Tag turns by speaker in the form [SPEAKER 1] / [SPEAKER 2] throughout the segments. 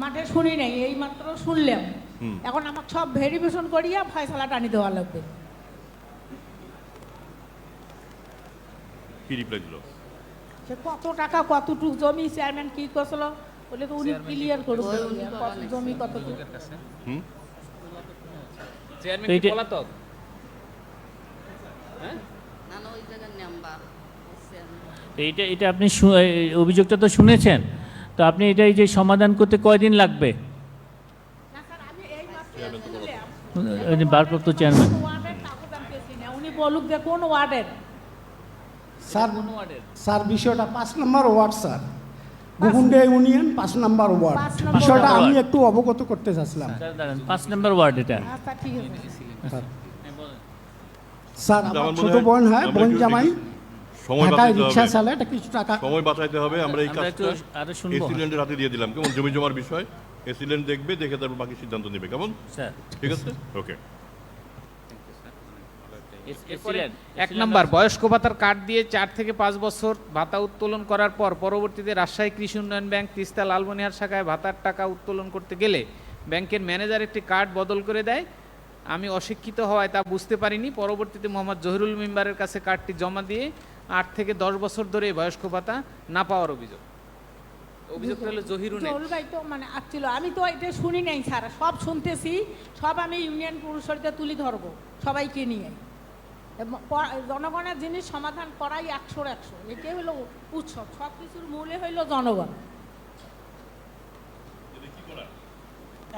[SPEAKER 1] মাঠে শুনি নাই এই মাত্র শুনলাম। এখন আমাকে সব ভেরিফিকেশন করিয়া ফয়সালা টানি দেওয়া লাগবে।
[SPEAKER 2] কি রিপ্লাই দিল?
[SPEAKER 1] সে কত টাকা কতটুকু জমি চেয়ারম্যান কি করছিল? বলে তো উনি ক্লিয়ার করবে কত জমি কতটুকু?
[SPEAKER 2] হুম?
[SPEAKER 3] চেয়ারম্যান কি
[SPEAKER 4] এইটা-
[SPEAKER 3] পলাতক? হ্যাঁ?
[SPEAKER 5] না না ওই জায়গার নাম্বার
[SPEAKER 4] তো এটা এটা আপনি অভিযোগটা তো শুনেছেন? তো আপনি এটা এই যে সমাধান করতে কয়দিন লাগবে? ভারপ্রাপ্ত চেয়ারম্যান
[SPEAKER 1] ওয়ার্ডের কাগজ আমি পেয়েছি না। উনি বলুক যে কোন ওয়ার্ডের।
[SPEAKER 6] স্যার স্যার বিষয়টা পাঁচ নম্বর ওয়ার্ড স্যার। গুগুন্ডে ইউনিয়ন পাঁচ নম্বর ওয়ার্ড। বিষয়টা আমি একটু অবগত করতে চাচ্ছিলাম।
[SPEAKER 4] পাঁচ নম্বর ওয়ার্ড এটা।
[SPEAKER 1] আছে।
[SPEAKER 6] স্যার। আমার ছোট
[SPEAKER 2] হয়
[SPEAKER 6] বোন হয় বোন জামাই। ঢাকায় রিক্সা চালায় এটা কিছু টাকা
[SPEAKER 2] সময় বাঁচাইতে হবে আমরা এই কাজটা আরও হাতে দিয়ে দিলাম। কেমন? জমি জমার বিষয়। এসিলেন্ট দেখবে দেখে তারপর বাকি সিদ্ধান্ত নেবে। কেমন? ঠিক আছে? ওকে
[SPEAKER 3] এক নাম্বার বয়স্ক ভাতার কার্ড দিয়ে চার থেকে পাঁচ বছর ভাতা উত্তোলন করার পর পরবর্তীতে রাজশাহী কৃষি উন্নয়ন ব্যাংক তিস্তা লালমনিহার শাখায় ভাতার টাকা উত্তোলন করতে গেলে ব্যাংকের ম্যানেজার একটি কার্ড বদল করে দেয়। আমি অশিক্ষিত হওয়ায় তা বুঝতে পারিনি। পরবর্তীতে মোহাম্মদ জহিরুল মেম্বারের কাছে কার্ডটি জমা দিয়ে আট থেকে দশ বছর ধরে বয়স্ক ভাতা না পাওয়ার অভিযোগ। অভিযোগটা হলো জহিরুনের
[SPEAKER 1] ভাই তো মানে আসছিল। আমি তো এটা শুনি নাই স্যার। সব শুনতেছি, সব আমি ইউনিয়ন পরিষদে তুলি ধরবো সবাইকে নিয়ে। জনগণের জিনিস সমাধান করাই একশোর একশো। এটাই হলো উৎসব। সব কিছুর মূলে হইল জনগণ।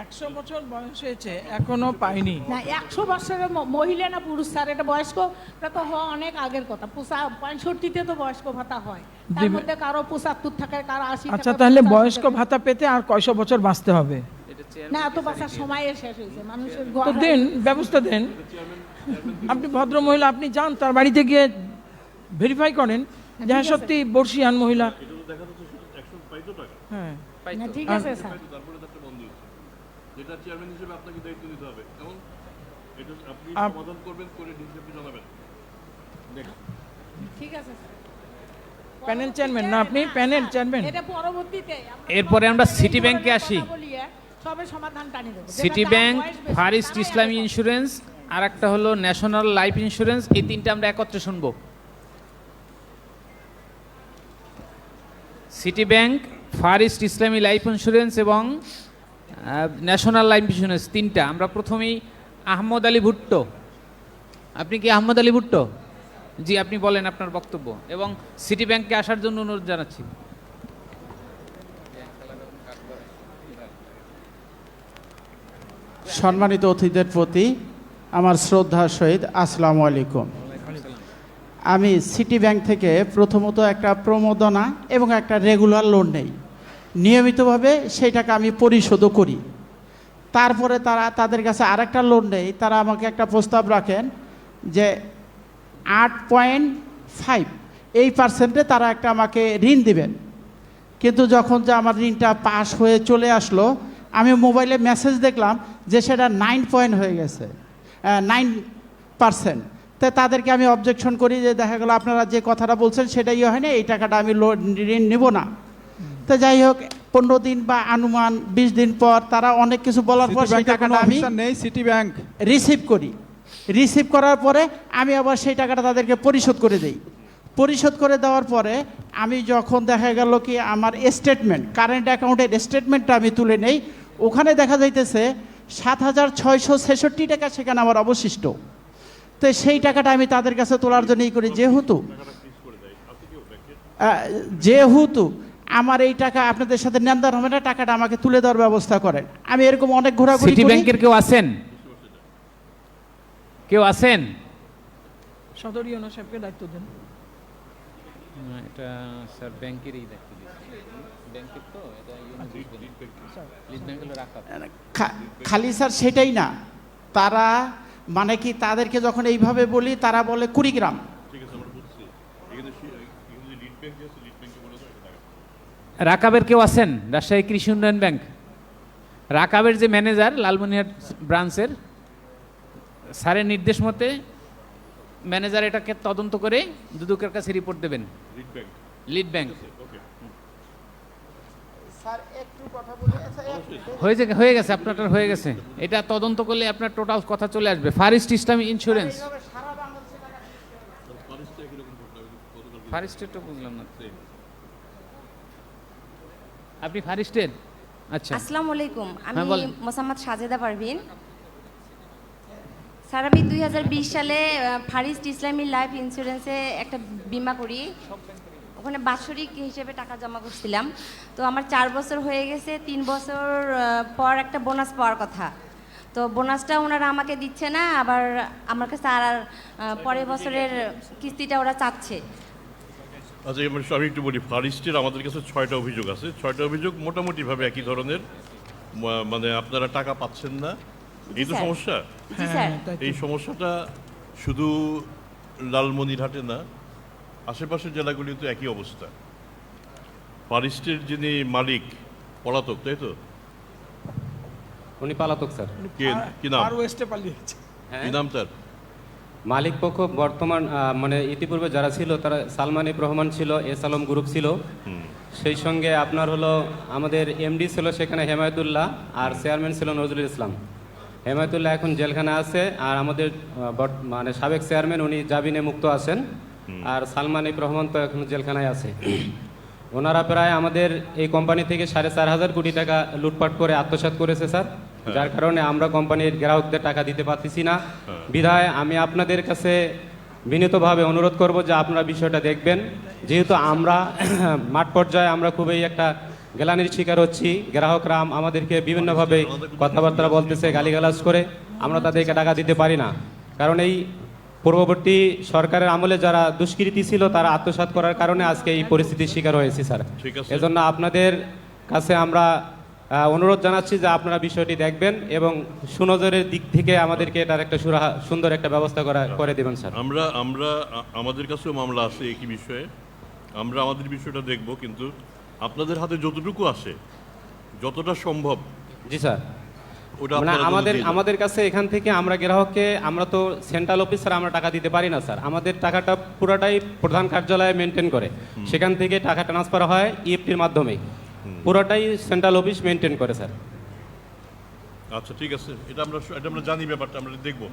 [SPEAKER 7] একশো বছর বয়স হয়েছে এখনও পাইনি।
[SPEAKER 1] না একশো বছরের মহিলা না পুরুষ স্যার এটা বয়স্ক এটা তো হওয়া অনেক আগের কথা। পোষা পঁয়ষট্টিতে তো বয়স্ক ভাতা হয়। তার মধ্যে কারও পঁচাত্তর থাকে কারও আশি
[SPEAKER 7] আচ্ছা তাহলে বয়স্ক ভাতা পেতে আর কয়শো বছর বাঁচতে হবে?
[SPEAKER 1] না এত বাঁচার সময় শেষ হয়েছে মানুষের
[SPEAKER 7] তো দেন ব্যবস্থা দেন। আপনি ভদ্র মহিলা আপনি যান তার বাড়িতে গিয়ে ভেরিফাই করেন যে হ্যাঁ সত্যি বর্ষিয়ান মহিলা। হ্যাঁ।
[SPEAKER 1] না, ঠিক আছে স্যার
[SPEAKER 2] তারপরে তারটা বন্ধ হচ্ছে যেটা চেয়ারম্যান হিসেবে আপনাকে দায়িত্ব নিতে হবে। কেমন? এটা আপনি সমাধান করবেন করে ডিসিপি জানাবেন।
[SPEAKER 1] ঠিক আছে
[SPEAKER 7] প্যানেল চেয়ারম্যান না আপনি প্যানেল চেয়ারম্যান
[SPEAKER 1] এটা পরবর্তীতে
[SPEAKER 3] এরপরে আমরা সিটি ব্যাংকে আসি।
[SPEAKER 1] সবে সমাধান টানি দেবো।
[SPEAKER 3] সিটি ব্যাংক
[SPEAKER 1] বেশি,
[SPEAKER 3] ফারিস্ট ইসলামী ইন্স্যুরেন্স আর একটা হলো ন্যাশনাল লাইফ ইন্স্যুরেন্স এই তিনটা আমরা একত্রে শুনব। City Bank Fareast Islami Life Insurance এবং ন্যাশনাল লাইফ ইন্স্যুরেন্স তিনটা। আমরা প্রথমেই আহমদ আলী ভুট্টো। আপনি কি আহমদ আলী ভুট্টো? জি, আপনি বলেন আপনার বক্তব্য। এবং সিটি ব্যাংকে আসার জন্য অনুরোধ জানাচ্ছি।
[SPEAKER 8] সম্মানিত অতিথিদের প্রতি আমার শ্রদ্ধার সহিত আসসালামু আলাইকুম। আমি সিটি ব্যাংক থেকে প্রথমত একটা প্রমোদনা এবং একটা রেগুলার লোন নেই। নিয়মিতভাবে সেই টাকা আমি পরিশোধও করি। তারপরে তারা তাদের কাছে আরেকটা লোন নেই তারা আমাকে একটা প্রস্তাব রাখেন যে আট পয়েন্ট ফাইভ এই পার্সেন্টে তারা একটা আমাকে ঋণ দিবেন। কিন্তু যখন যে আমার ঋণটা পাস হয়ে চলে আসলো, আমি মোবাইলে মেসেজ দেখলাম যে সেটা নাইন পয়েন্ট হয়ে গেছে নাইন পার্সেন্ট তো তাদেরকে আমি অবজেকশন করি যে দেখা গেলো আপনারা যে কথাটা বলছেন সেটাই হয় না এই টাকাটা আমি ঋণ নিব না। তো যাই হোক পনেরো দিন বা আনুমান বিশ দিন পর তারা অনেক কিছু বলার পর সেই টাকাটা আমি
[SPEAKER 9] নেই সিটি ব্যাংক
[SPEAKER 8] রিসিভ করি। রিসিভ করার পরে আমি আবার সেই টাকাটা তাদেরকে পরিশোধ করে দেই। পরিশোধ করে দেওয়ার পরে আমি যখন দেখা গেল কি আমার স্টেটমেন্ট কারেন্ট অ্যাকাউন্টের স্টেটমেন্টটা আমি তুলে নেই ওখানে দেখা যাইতেছে সাত হাজার ছয়শো ছেষট্টি টাকা সেখানে আমার অবশিষ্ট। তো সেই টাকাটা আমি তাদের কাছে তোলার জন্যই করি। যেহেতু যেহেতু আমার এই টাকা আপনাদের সাথে নেন্দার হবে না টাকাটা আমাকে তুলে দেওয়ার ব্যবস্থা করেন। আমি এরকম অনেক ঘোরাঘুরি
[SPEAKER 3] সিটি ব্যাংকের কেউ আছেন? কেউ আছেন?
[SPEAKER 7] সদর ইউনো সাহেবকে দায়িত্ব দেন।
[SPEAKER 3] এটা স্যার ব্যাংকেরই দায়িত্ব
[SPEAKER 8] খালি স্যার সেটাই না। তারা মানে কি তাদেরকে যখন এইভাবে বলি তারা বলে কুড়িগ্রাম।
[SPEAKER 2] ঠিক আছে আমরা বুঝছি। এখানে সি- এখানে যে লিড ব্যাংক আছে লিড ব্যাংকে বলে দাও এটা টাকা।
[SPEAKER 3] রাকাবের কেউ আছেন? রাজশাহী কৃষি উন্নয়ন ব্যাংক। রাকাবের যে ম্যানেজার লালমনিহাট ব্রাঞ্চের স্যারের নির্দেশ মতে ম্যানেজার এটাকে তদন্ত করে দুদকের কাছে রিপোর্ট দেবেন।
[SPEAKER 2] Lead bank.
[SPEAKER 3] লিড
[SPEAKER 8] স্যার
[SPEAKER 3] হয়ে গেছে হয়ে গেছে আপনারটা হয়ে গেছে। এটা তদন্ত করলে আপনার টোটাল কথা চলে আসবে। First Islami insurance. ফারিস্টের তো বুঝলাম না। আপনি ফারিস্টের আচ্ছা।
[SPEAKER 9] আসসালামু আলাইকুম। আমি
[SPEAKER 3] হ্যাঁ, বলেন।
[SPEAKER 9] মোসাম্মদ সাজেদা পারভিন। স্যার আমি দুই হাজার বিশ সালে ফারিস্ট ইসলামী লাইফ ইন্স্যুরেন্সে একটা বিমা করি। ওখানে বাৎসরিক হিসেবে টাকা জমা করছিলাম। তো আমার চার বছর হয়ে গেছে তিন বছর পর একটা বোনাস পাওয়ার কথা। তো বোনাসটা ওনারা আমাকে দিচ্ছে না আবার আমার কাছে আর আর, পরের বছরের কিস্তিটা ওরা চাচ্ছে।
[SPEAKER 2] আচ্ছা এবার আমি একটু বলি ফারিস্টের আমাদের কাছে ছয়টা অভিযোগ আছে। ছয়টা অভিযোগ মোটামুটিভাবে একই ধরনের। মানে আপনারা টাকা পাচ্ছেন না। এই তো সমস্যা? এই সমস্যাটা শুধু লালমনিরহাটে না আশেপাশের জেলাগুলিতে একই অবস্থা। ফারিস্টের যিনি মালিক পলাতক তাই তো?
[SPEAKER 10] উনি পালাতক স্যার।
[SPEAKER 2] কে কি নাম?
[SPEAKER 6] আর ওয়েস্টে পালিয়েছে।
[SPEAKER 2] কি নাম তার?
[SPEAKER 10] মালিক পক্ষ বর্তমান মানে ইতিপূর্বে যারা ছিল তারা সালমান রহমান ছিল এস আলম গ্রুপ ছিল। সেই সঙ্গে আপনার হলো আমাদের এমডি ছিল সেখানে হেমায়তুল্লাহ আর চেয়ারম্যান ছিল নজরুল ইসলাম। হেমায়তুল্লাহ এখন জেলখানা আছে আর আমাদের মানে সাবেক চেয়ারম্যান উনি জামিনে মুক্ত আছেন। আর সালমান রহমান তো এখন জেলখানায় আছে। ওনারা প্রায় আমাদের এই কোম্পানি থেকে সাড়ে চার হাজার কোটি টাকা লুটপাট করে আত্মসাৎ করেছে স্যার। যার কারণে আমরা কোম্পানির গ্রাহকদের টাকা দিতে পারতেছি না। বিধায় আমি আপনাদের কাছে বিনীতভাবে অনুরোধ করব যে আপনারা বিষয়টা দেখবেন। যেহেতু আমরা মাঠ পর্যায়ে আমরা খুবই একটা গ্যালানির শিকার হচ্ছি। গ্রাহকরা আমাদেরকে বিভিন্নভাবে কথাবার্তা বলতেছে গালিগালাজ করে। আমরা তাদেরকে টাকা দিতে পারি না। কারণ এই পূর্ববর্তী সরকারের আমলে যারা দুষ্কৃতী ছিল তারা আত্মসাৎ করার কারণে আজকে এই পরিস্থিতির শিকার হয়েছি স্যার। এজন্য আপনাদের কাছে আমরা অনুরোধ জানাচ্ছি যে আপনারা বিষয়টি দেখবেন এবং সুনজরের দিক থেকে আমাদেরকে এটার একটা সুরাহা সুন্দর একটা ব্যবস্থা করা করে দেবেন স্যার।
[SPEAKER 2] আমরা আমরা আমাদের কাছেও মামলা আছে একই বিষয়ে। আমরা আমাদের বিষয়টা দেখব কিন্তু আপনাদের হাতে যতটুকু আসে যতটা সম্ভব
[SPEAKER 10] জি স্যার।
[SPEAKER 2] ওটা
[SPEAKER 10] মানে
[SPEAKER 2] আপনারা
[SPEAKER 10] আমাদের
[SPEAKER 2] দিয়ে দেন।
[SPEAKER 10] আমাদের কাছে এখান থেকে আমরা গ্রাহককে আমরা তো সেন্ট্রাল অফিসার আমরা টাকা দিতে পারি না স্যার। আমাদের টাকাটা পুরোটাই প্রধান কার্যালয়ে মেনটেন করে। সেখান থেকে টাকা ট্রান্সফার হয় ইএফটির মাধ্যমে পুরোটাই সেন্ট্রাল অফিস মেনটেন করে স্যার।
[SPEAKER 2] আচ্ছা ঠিক আছে। এটা আমরা এটা আমরা জানি ব্যাপারটা আমরা দেখব।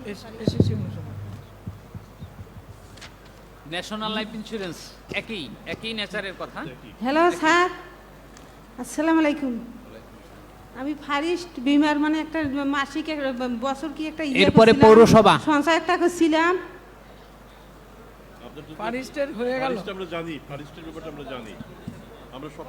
[SPEAKER 3] ন্যাশনাল লাইফ ইন্স্যুরেন্স একই একই নেচারের কথা।
[SPEAKER 11] Hello sir. আসসালামু আলাইকুম। আমি ফারিস্ট বিমার মানে একটা মাসিক বছর কি একটা ইয়ে
[SPEAKER 3] এরপরে পৌরসভা।
[SPEAKER 11] সঞ্চয় একটা
[SPEAKER 2] আপনাদের তো-
[SPEAKER 7] ফারিস্টের হয়ে গেল।
[SPEAKER 2] আমরা জানি ফারিস্টের ব্যাপারটা আমরা জানি। আমরা সব